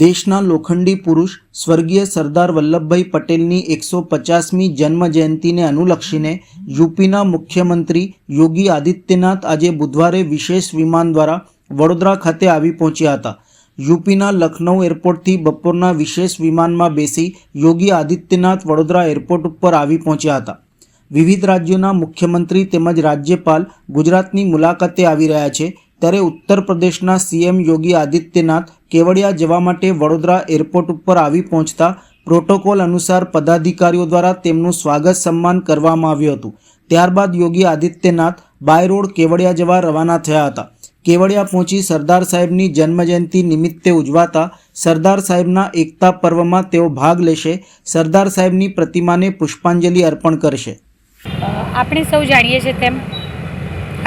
દેશના લોખંડી પુરુષ સ્વર્ગીય સરદાર વલ્લભભાઈ પટેલની એકસો પચાસમી જન્મ જયંતિને અનુલક્ષીને યુપીના મુખ્યમંત્રી યોગી આદિત્યનાથ આજે બુધવારે વિશેષ વિમાન દ્વારા વડોદરા ખાતે આવી પહોંચ્યા હતા. યુપીના લખનૌ એરપોર્ટથી બપોરના વિશેષ વિમાનમાં બેસી યોગી આદિત્યનાથ વડોદરા એરપોર્ટ ઉપર આવી પહોંચ્યા હતા. વિવિધ રાજ્યોના મુખ્યમંત્રી તેમજ રાજ્યપાલ ગુજરાતની મુલાકાતે આવી રહ્યા છે. ત્યારે ઉત્તર પ્રદેશના સીએમ યોગી આદિત્યનાથ કેવડિયા જવા માટે વડોદરા એરપોર્ટ ઉપર આવી પહોંચતા પ્રોટોકોલ અનુસાર પદાધિકારીઓ દ્વારા તેમનું સ્વાગત સન્માન કરવામાં આવ્યું હતું. ત્યારબાદ યોગી આદિત્યનાથ બાય રોડ કેવડિયા જવા રવાના થયા હતા. કેવડિયા પહોંચી સરદાર સાહેબની જન્મજયંતિ નિમિત્તે ઉજવાતા સરદાર સાહેબના એકતા પર્વમાં તેઓ ભાગ લેશે. સરદાર સાહેબની પ્રતિમાને પુષ્પાંજલિ અર્પણ કરશે. આપણે સૌ જાણીએ છીએ તેમ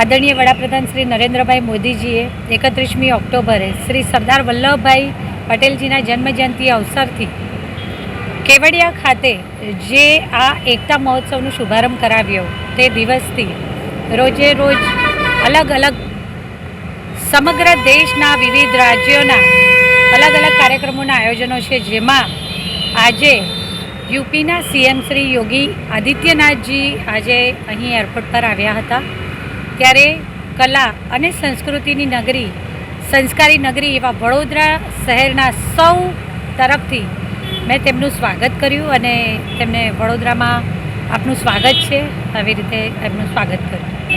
આદરણીય વડાપ્રધાન શ્રી નરેન્દ્રભાઈ મોદીજીએ એકત્રીસમી ઓક્ટોબરે શ્રી સરદાર વલ્લભભાઈ પટેલજીના જન્મજયંતિ અવસરથી કેવડિયા ખાતે જે આ એકતા મહોત્સવનો શુભારંભ કરાવ્યો તે દિવસથી રોજે રોજ અલગ અલગ સમગ્ર દેશના વિવિધ રાજ્યોના અલગ અલગ કાર્યક્રમોના આયોજનો છે. જેમાં આજે યુપીના સીએમ શ્રી યોગી આદિત્યનાથજી આજે અહીં એરપોર્ટ પર આવ્યા હતા. ત્યારે કલા અને સંસ્કૃતિની નગરી, સંસ્કારી નગરી એવા વડોદરા શહેરના સૌ તરફથી મેં તેમનું સ્વાગત કર્યું અને તેમને વડોદરામાં આપનું સ્વાગત છે. આવી રીતે એમનું સ્વાગત કર્યું.